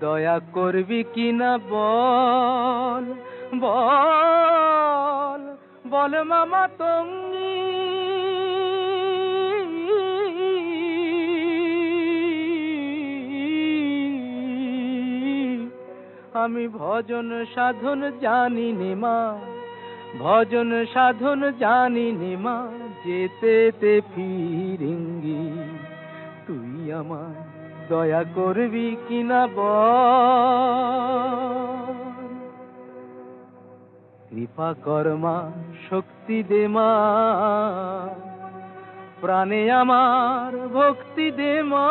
দয়া করবি কিনা বল বল বল মামা তঙ্গি। আমি ভজন সাধন জানি নে মা, ভজন সাধন জানি নে মা, যেতে ফিরিঙ্গি, তুই আমায় দয়া করবি কিনা কৃপা কর্মা শক্তি দে মা। প্রাণে আমার ভক্তি দে মা।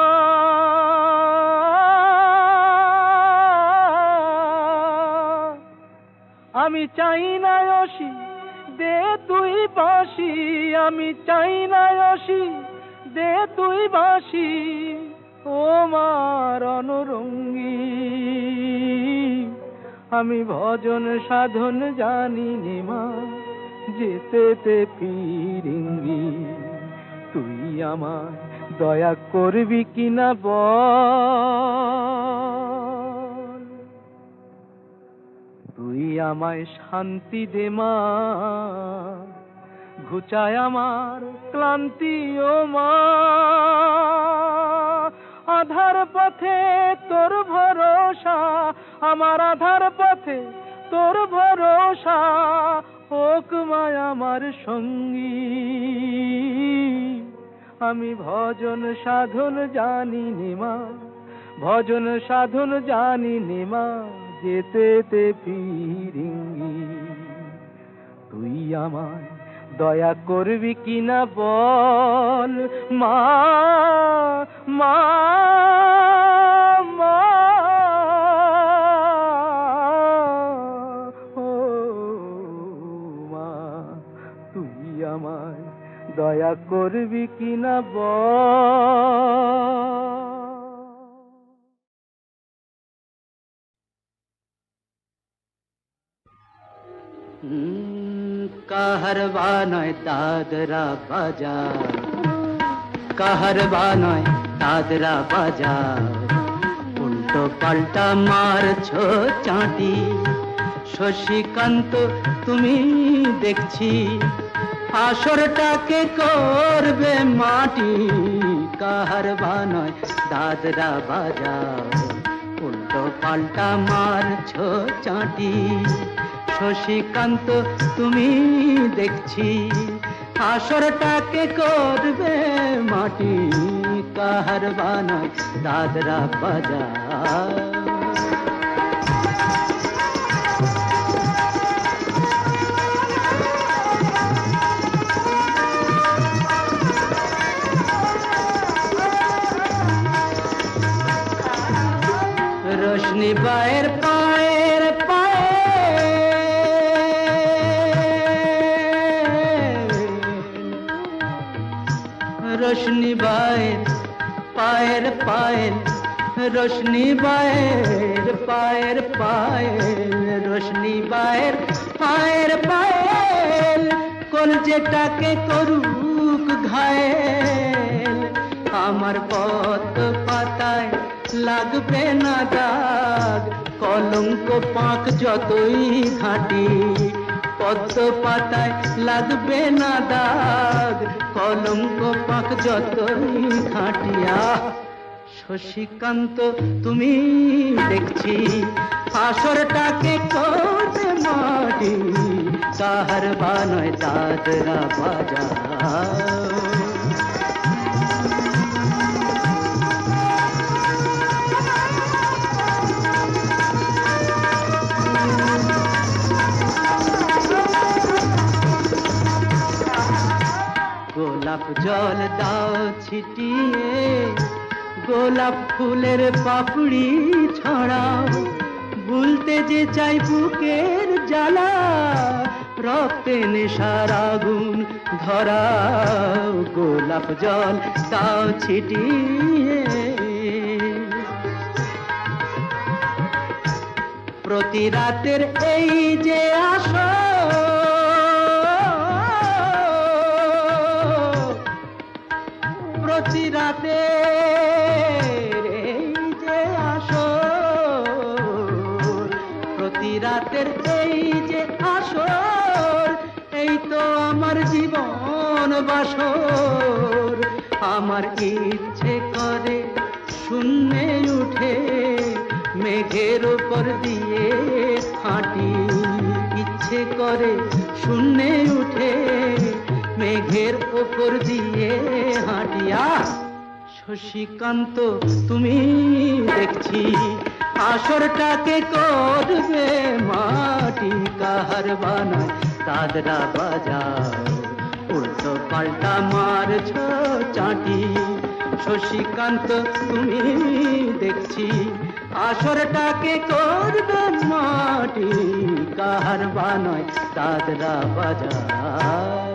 আমি চাই না অসি, দে তুই বাঁশি। আমি চাই না অসি, দে তুই বাঁশি। ও মার অনুরঙ্গী। আমি ভজন সাধন জানি নে মা, যেতে তে ফিরিঙ্গি। তুই আমার দয়া করবি কিনা বল। তুই আমায় শান্তি দে মা, ঘুচায় আমার ক্লান্তি ও মা। আধার পথে তোর ভরসা, আমার আধার পথে তোর ভরসা, হোক মায় আমার সঙ্গী। আমি ভজন সাধন জানি নিমা ভজন সাধন জানি নিমা যেতে তে ফিরিঙ্গি। তুই আমায় দয়া করবি কিনা বল? মা মা মা। মা তুই আমায় দয়া করবি কিনা বল? কাহারবা নয় দাদরা বাজার কাহারবা নয় দাদরা বাজার উল্টো পাল্টা মারছো চাঁটি শশীকান্ত তুমি দেখছি আসরটাকে করবে মাটি কাহারবা নয় দাদরা বাজার উল্টো পাল্টা মারছো চাঁটি শশীকান্ত তুমি দেখছি আসরটাকে করবে মাটি কাহার বানায় দাদরা বাজার। রোশনি বায়ের পায়ের পায়ের রোশনি বায়ের পায়ের পায়ের কোন যেটাকে করুক ঘায়েল, আমার পথ পাতায় লাগবে না দাগ, কলঙ্ক পাক যতই ঘাটি পদ্ম পাতায় লাগবে না দাগ, কলঙ্ক পাক যতই ঘাটিয়া শশীকান্ত তুমি দেখছি আসরটাকে করতে মাটি? কাহার বানয় দাদরা বাজার গোলাপ জল দাও ছিটিয়ে গোলাপ ফুলের পাপড়ি ছড়াও। ভুলতে যে চাই বুকের জ্বালা, রক্তে নেশার আগুন ধরাও। গোলাপ জল তাও ছিটিয়ে। প্রতি রাতের এই যে আসো রাতের এই যে আসো প্রতি রাতের এই যে আসর, এই তো আমার জীবন বাসর। আমার ইচ্ছে করে শূন্যে উঠে মেঘের উপর দিয়ে হাঁটি। ইচ্ছে করে শূন্যে উঠে মেঘের উপর দিয়ে হাঁটিয়া শশীকান্ত, তুমি দেখছি আসরটাকে করবে মাটি কাহার বানায় দাদরা বাজাও উল্টো পাল্টা মারছ চাটি। শশীকান্ত, তুমি দেখছি আসরটাকে করবে মাটি কাহার বানায় দাদরা বাজাও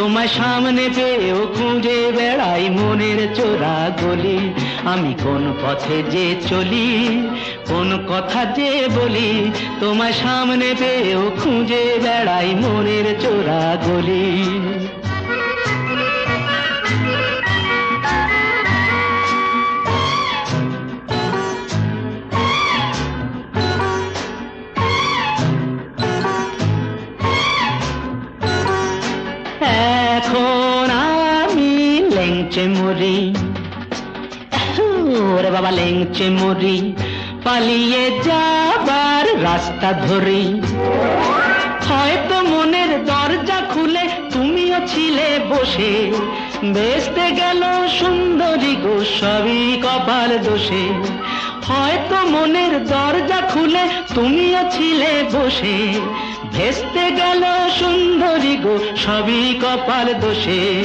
তোমার সামনে পেয়েও খুঁজে বেড়াই মনের চোরা গলি। আমি কোন পথে যে চলি, কোন কথা যে বলি, তোমার সামনে পেয়েও খুঁজে বেড়াই মনের চোরা গলি। ওরে বাবা পালিয়ে যাবার রাস্তা ধরি। হয়তো মনের দরজা খুলে তুমিও ছিলে বসে। বেসতে গেল সুন্দরী গো, সবই কপাল দোষে। হয়তো মনের দরজা খুলে তুমিও ছিলে বসে। ভেস্তে গেল সুন্দরী গো, সবই কপাল দোষে।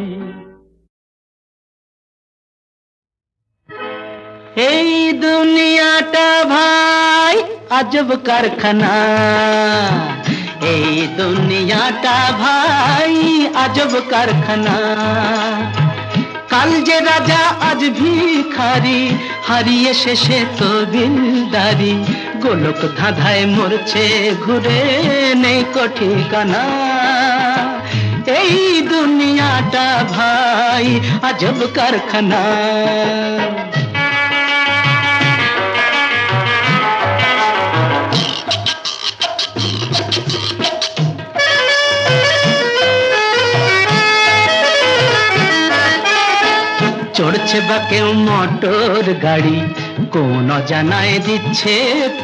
এই দুনিয়াটা ভাই আজব কারখানা। এই দুনিয়াটা ভাই আজব কারখানা। কাল যে রাজা আজ ভিখারি, হারিয়ে শেষে তো দিলদারি। গোলক ধাঁধায় মরছে, ঘুরে নেই কঠিকানা এই দুনিয়াটা ভাই আজব কারখানা। চড়ছে বা কেউ মোটর গাড়ি, কোন জানায় দিচ্ছে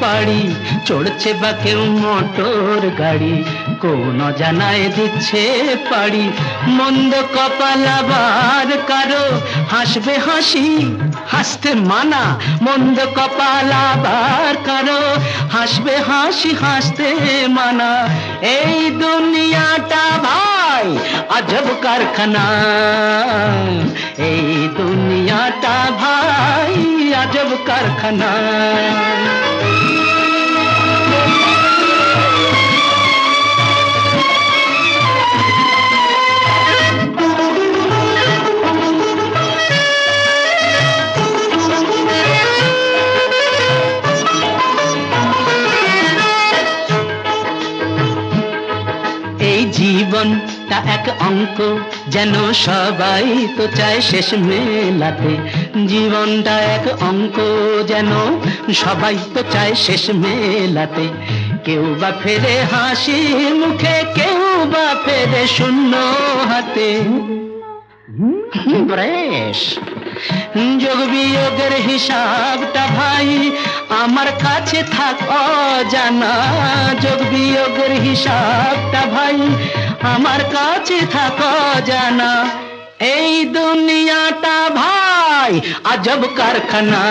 পাড়ি। চড়ছে বা কেউ মোটর গাড়ি, কোন জানায় দিচ্ছে পাড়ি। মন্দ কপাল আবার কারও, হাসবে হাসি। হাসতে মানা, মন্দ কপাল আবার কারও। হাসবে হাসি, হাসতে মানা। এই দুনিয়াটা ভাই, আজব কারখানা। এই দুনিয়াটা ভাই, আজব কারখানা। এক অঙ্ক যেন সবাই তো চায় শেষ মেলাতে। জীবনটা এক অঙ্ক যেন সবাই তো চায় শেষ মেলাতে। কেউ বা ফেরে হাসি মুখে, কেউ বা ফেরে শূন্য হাতে। যোগ বিয়োগের হিসাবটা ভাই, আমার কাছে থাক অজানা। যোগ বিয়োগের হিসাবটা ভাই আমার কাছে থাক অজানা এই দুনিয়াটা ভাই, আজব কারখানা।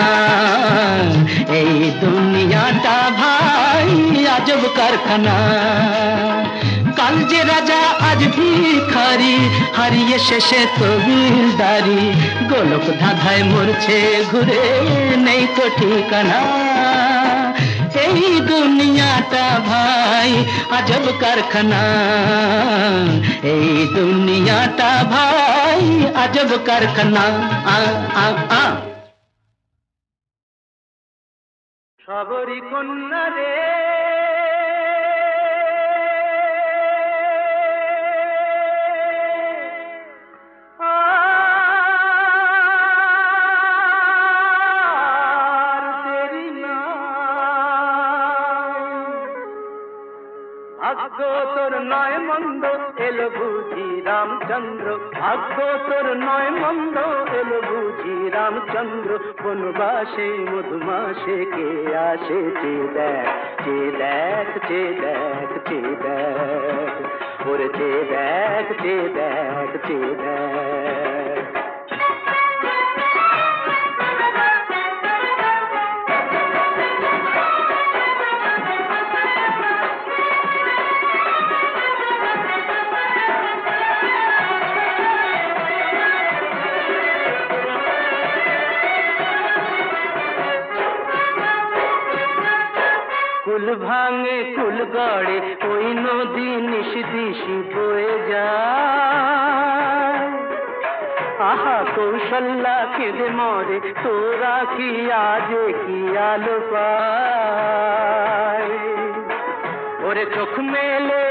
এই দুনিয়াটা ভাই, আজব কারখানা। কাল যে রাজা আজ ভিখারি, হারিয়ে শেষে তবিলদারি গোলক ধাঁধায় মরছে, ঘুরে নেই তো ঠিকানা। এই দুনিয়াটা ভাই, আজব কারখানা। এই দুনিয়াটা ভাই, আজব কারখানা। আ আ আ। সবরি কন্যা রে। তোর নয় মন্দ এলো বুঝি রামচন্দ্র। ভাগ্য তোর নয় মন্দ এলো বুঝি রামচন্দ্র। বনবাসে মধুমাসে কে আসে? চে দেখ চে দেখ চে দেখ চে দেখ। ওরে চে দেখ চে দেখ চে দেখ। ভাঙে কুল গড়ে, ওই নদী নিশ দিশি বয়ে যায়। আহা কৌশল্যা খেদে মরে, তোরা কি আজ কি আলো পায়? ওরে চোখ মেলে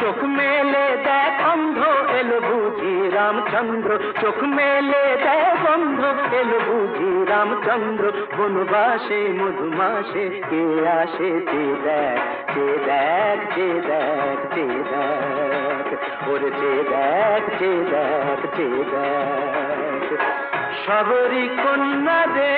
চোখ মেলে দেখ অন্ধ এলো বুঝি রামচন্দ্র। চোখ মেলে দেখ অন্ধ এলো বুঝি রামচন্দ্র। বনবাসে মধুমাসে কে আসে যে দেখ যে দেখ যে দেখ যে দেখ। ওরে যে দেখ যে দেখ যে দেখ। সবরি কন্যা দে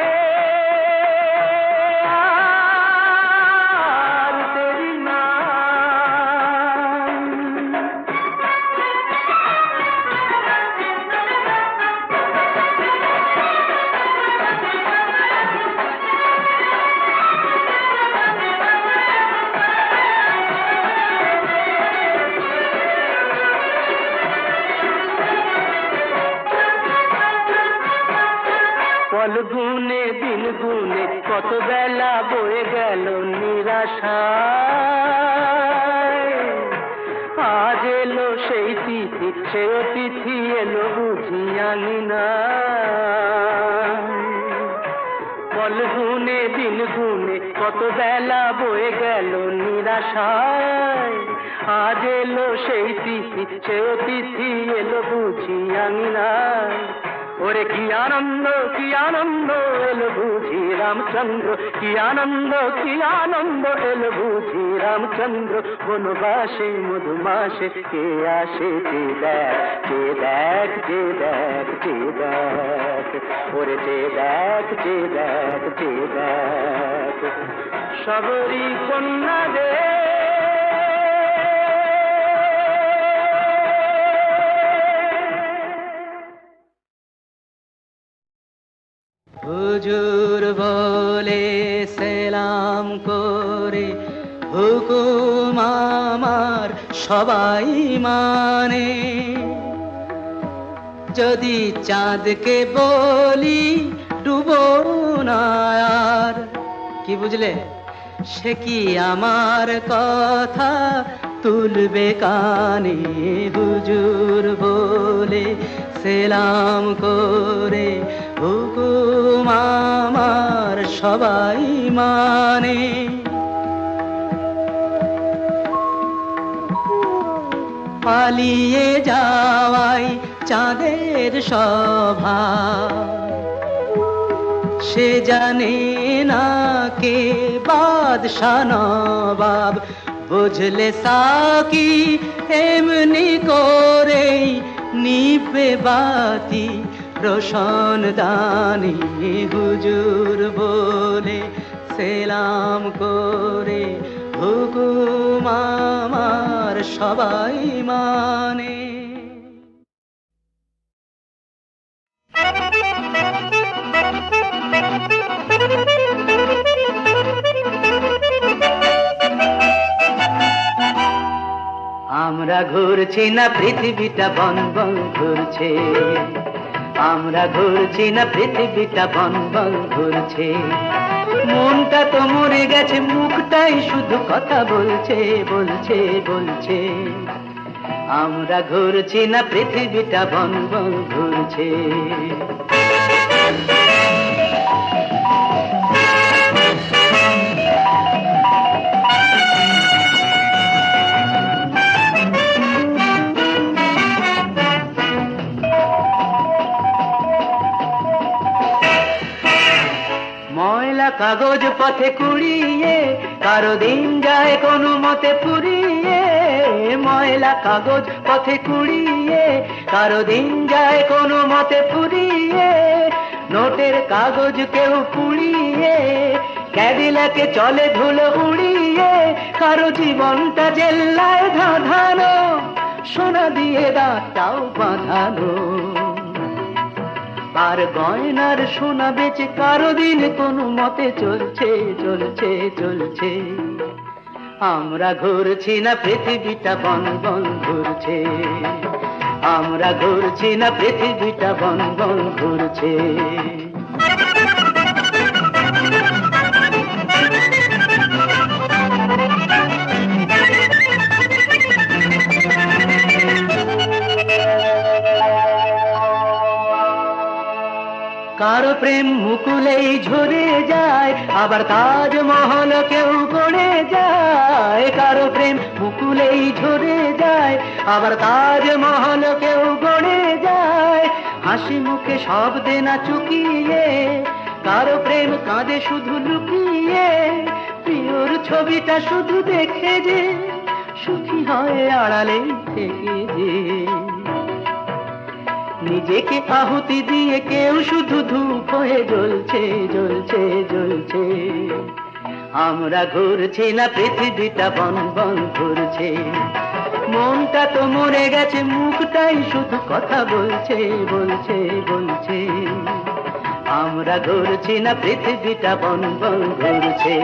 গুনে, দিন গুনে, কত বেলা বয়ে গেল নিরাশায়। আজ এলো সেই তিথি, সে অতিথি এলো বুঝি আনি না। পল গুনে দিন গুনে, কত বেলা বয়ে গেল নিরাশায়। আজ এলো সেই তিথি, সে অতিথি এলো বুঝি আমি নাই ওরে কি আনন্দ কি আনন্দ এলো বুঝি রামচন্দ্র। কি আনন্দ কি আনন্দ এলো বুঝি রামচন্দ্র। বনবাসে মধুমাসে কে আসে যে দেখ যে দেখ যে দেখ যে দেখ। ওরে যে দেখ যে দেখ যে দেখ। সবরি কন্যা রে। সবাই মানে। যদি চাঁদকে বলি, ডুবো না আর। কি বুঝলে? সে কি আমার কথা তুলবে কানে হুজুর বলে? সেলাম করে হুকুম আমার সবাই মানে। পালিয়ে যাওয়াই চাঁদের সভা সে জানে না কে বাদশাহ নবাব। বুঝলে সাকি, এমনি করে নিবে বাতি। রোশন দানি, হুজুর বলে সেলাম করে, হুকুম আমার সবাই মানে। আমরা ঘুরছি না পৃথিবীটা বন বন ঘুরছে। আমরা ঘুরছি না পৃথিবীটা বন বন ঘুরছে। মনটা তো মরে গেছে, মুখটাই শুধু কথা বলছে বলছে বলছে। আমরা ঘুরছি না, পৃথিবীটা বন বন ঘুরছে। কাগজ পথে কুড়িয়ে, কারও দিন যায় কোনো মতে পুরিয়ে ময়লা কাগজ পথে কুড়িয়ে, কারও দিন যায় কোনো মতে পুরিয়ে নোটের কাগজ কেউ পুড়িয়ে, ক্যাডিলাকে চলে ধুলো উড়িয়ে। কারও জীবনটা জেল্লায় ধাঁধানো, সোনা দিয়ে দাঁতটাও বাঁধানো। আর গয়নার সোনা বেচে কারও দিন কোনো মতে চলছে চলছে চলছে। আমরা ঘুরছি না, পৃথিবীটা বন বন ঘুরছে। আমরা ঘুরছি না, পৃথিবীটা বন বন ঘুরছে। কারও প্রেম মুকুলেই ঝরে যায়, আবার তাজমহল কেউ গড়ে যায়। কারও প্রেম মুকুলেই ঝরে যায়, আবার তাজমহল কেউ গড়ে যায়। হাসি মুখে সব দেনা চুকিয়ে, কারও প্রেম কাঁদে শুধু লুকিয়ে। প্রিয়র ছবিটা শুধু দেখে যে, সুখী হয় আড়ালে থেকে যে। নিজেকে আহুতি দিয়ে কেউ শুধু ধূপ হয়ে জ্বলছে জ্বলছে জ্বলছে। আমরা ঘুরছি না, পৃথিবীটা বন বন ঘুরছে। মনটা তো মরে গেছে, মুখটাই শুধু কথা বলছে বলছে বলছে। আমরা ঘুরছি না, পৃথিবীটা বন বন ঘুরছে।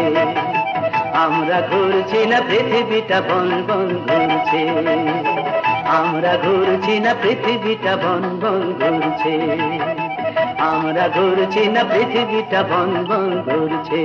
আমরা ঘুরছি না, পৃথিবীটা বন বন ঘুরছে। আমরা ঘুরছি না পৃথিবীটা বন বন ঘুরছে। আমরা ঘুরছি না পৃথিবীটা বন বন ঘুরছে।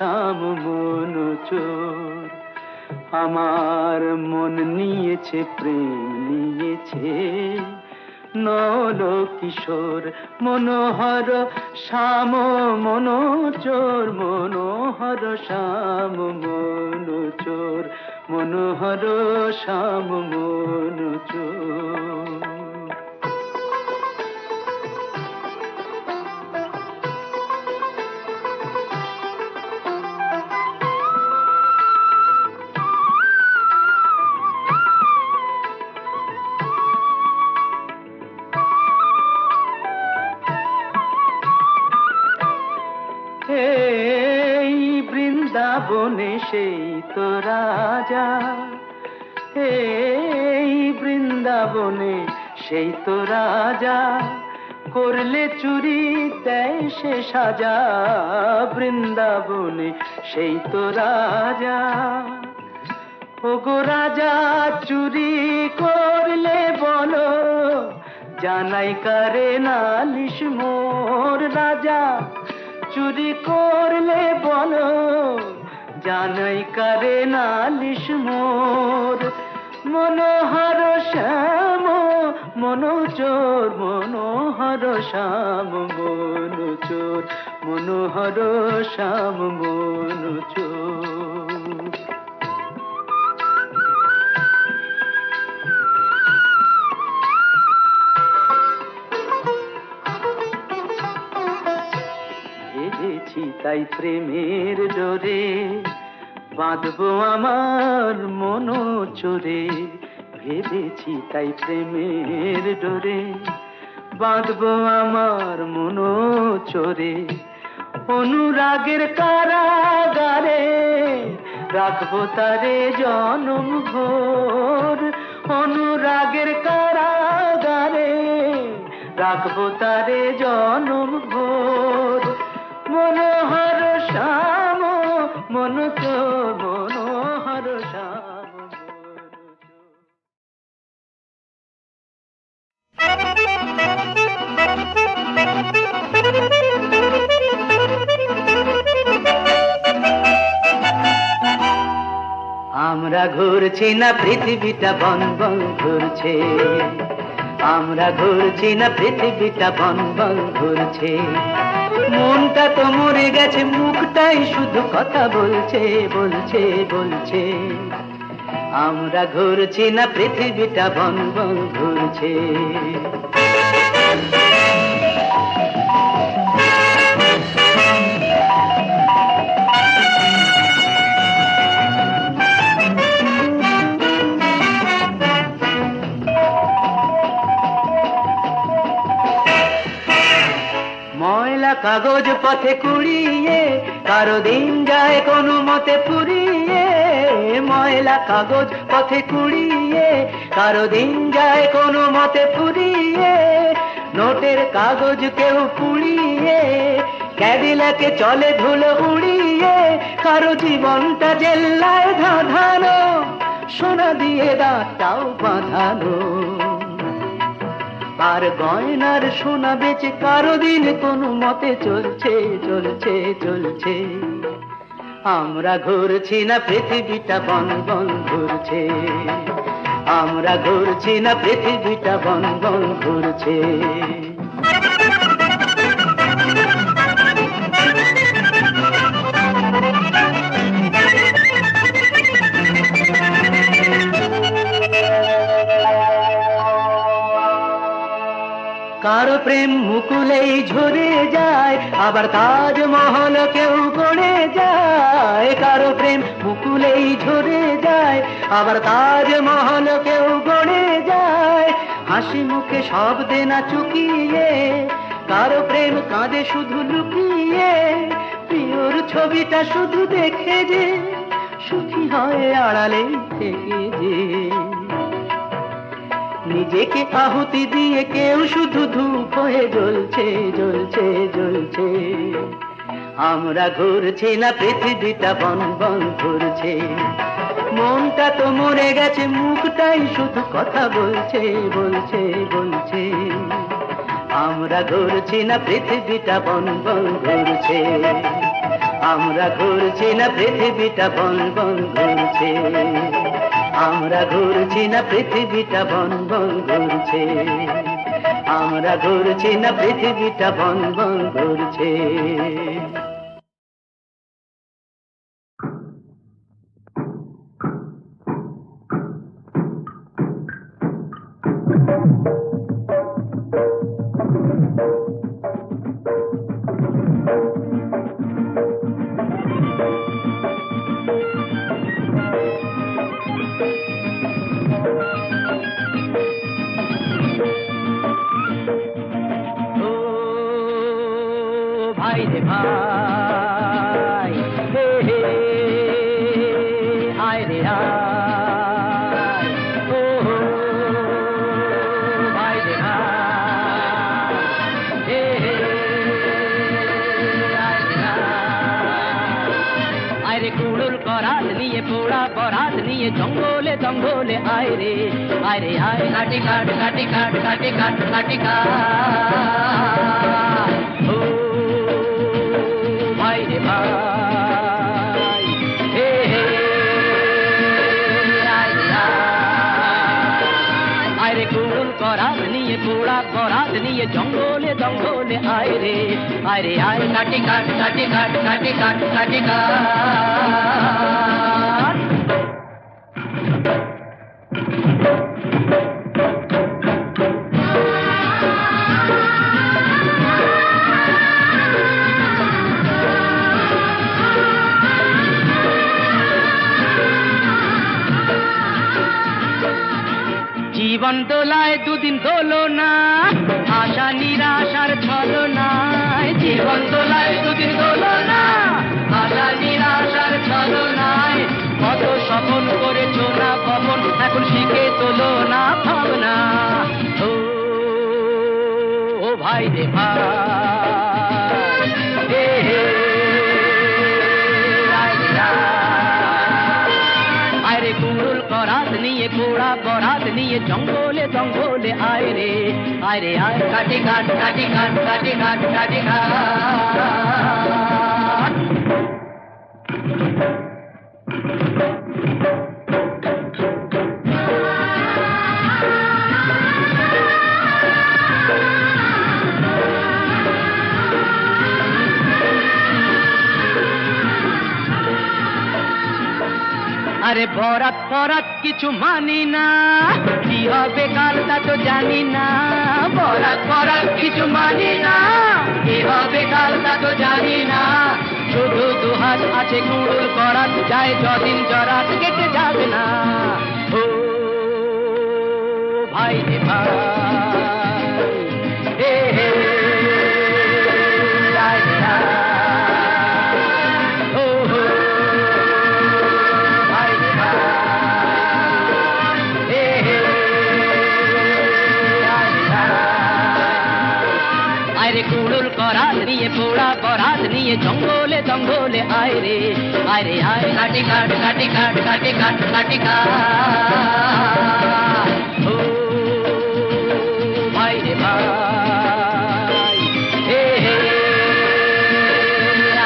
শ্যাম মনোচোর আমার মন নিয়েছে, প্রেম নিয়েছে। নল কিশোর মনোহর, শ্যাম মনোচোর, মনোহর, শ্যাম মনোচোর, মনোহর, শ্যাম মনোচোর। বৃন্দাবনে সেই তো রাজা। এই বৃন্দাবনে সেই তো রাজা। করলে চুরি, দেয় সে সাজা। বৃন্দাবনে সেই তো রাজা। ওগো রাজা, চুরি করলে বলো। জানাই কারে নালিশ মোর রাজা। চুরি করলে বলো। জানাই কারে নালিশ মোর। মনোহর শ্যাম মনোচোর মনোহর শ্যাম মনোচোর মনোহর শ্যাম মনোচোর। তাই প্রেমের ডোরে বাঁধবো আমার মনো চোরে। ভেবেছি তাই প্রেমের ডোরে বাঁধবো আমার মনো চোরে। অনুরাগের কারাগারে রাখব তারে জনম ভোর। অনুরাগের কারাগারে রাখব তারে জনম ভোর। মনোহর শ্যাম মনোহর শ্যাম। আমরা ঘুরছি না পৃথিবীটা বন বন ঘুরছে। আমরা ঘুরছি না, পৃথিবীটা বন বন ঘুরছে। মনটা তো মরে গেছে, মুখটাই শুধু কথা বলছে বলছে বলছে। আমরা ঘুরছি না, পৃথিবীটা বন বন ঘুরছে। কাগজ পথে কুড়িয়ে, কারও দিন যায় কোনো মতে ফুরিয়ে। ময়লা কাগজ পথে কুড়িয়ে, কারও দিন যায় কোনো মতে ফুরিয়ে। নোটের কাগজ কেউ পুড়িয়ে, ক্যাডিলাকে চলে ধুলো উড়িয়ে। কারও জীবনটা জেল্লায় ধাঁধানো, সোনা দিয়ে দাঁতটাও বাঁধানো। আর গয়নার সোনা বেচে কারও দিন কোনো মতে চলছে চলছে চলছে। আমরা ঘুরছি না, পৃথিবীটা বন বন ঘুরছে। আমরা ঘুরছি না, পৃথিবীটা বন বন ঘুরছে। কারও প্রেম মুকুলেই ঝরে যায়, আবার তাজমহল কেউ গড়ে যায়। কারও প্রেম মুকুলেই ঝরে যায়, আবার তাজমহল কেউ গড়ে যায়। হাসি মুখে সব দেনা চুকিয়ে, কারও প্রেম কাঁদে শুধু লুকিয়ে। প্রিয়র ছবিটা শুধু দেখে যে, সুখী হয় আড়ালে থেকে যে। নিজেকে আহুতি দিয়ে কেউ শুধু ধূপ হয়ে জ্বলছে জ্বলছে জ্বলছে। আমরা ঘুরছি না, পৃথিবীটা বন বন ঘুরছে। মনটা তো মরে গেছে, মুখটাই শুধু কথা বলছে বলছে বলছে। আমরা ঘুরছি না, পৃথিবীটা বন বন ঘুরছে। আমরা ঘুরছি না, পৃথিবীটা বন বন ঘুরছে। আমরা ঘুরছি না পৃথিবীটা বন বন ঘুরছে। আমরা ঘুরছি না পৃথিবীটা বন বন ঘুরছে। ও নিয়ে জঙ্গলে জঙ্গলে আয় রে আয় রে আয় কাটি কাট কাটি কাট কাটি কাট কাটি কাট ও ভাই রে ভাই হে হে আয় রে আয়। রে কুড়ুল করাত নিয়ে পোড়া করাত নিয়ে জঙ্গলে জঙ্গলে আয় রে আয় রে আয়। কাটি কাট কাটি কাট কাটি কাট কাটি কাট ভাই রে ভাই হে হে আয় রে আয়। আরে কুড়ুল করাত নিয়ে কোড়া করাত নিয়ে জঙ্গলে জঙ্গলে আয় রে আয় রে আয় কাটি কাট কাটি কাট কাটি কাট কাটি কাট আরে বরাত ফরাত কিছু মানি না। কি হবে কাল তা তো জানি না। বরাত ফরাত কিছু মানি না। কি হবে কাল তা তো জানি না। শুধু দুহাত আছে কুড়ুল করাত, যায় যদিন জরাত কেটে যাবে না। ও ভাই ভাই। পোড়া করাত নিয়ে জঙ্গলে জঙ্গলে আয় রে আয় রে আয় কাটি কাট কাটি কাট কাটি কাট কাটি কাট ও ভাই রে ভাই হে হে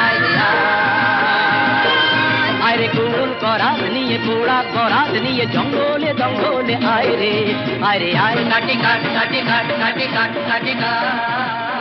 আয় রে আয়। আয় রে কুড়ুল করাত নিয়ে পোড়া করাত নিয়ে জঙ্গলে জঙ্গলে আয় রে আয় রে আয় কাটি কাট কাটি কাট কাটি কাট কাটি কাট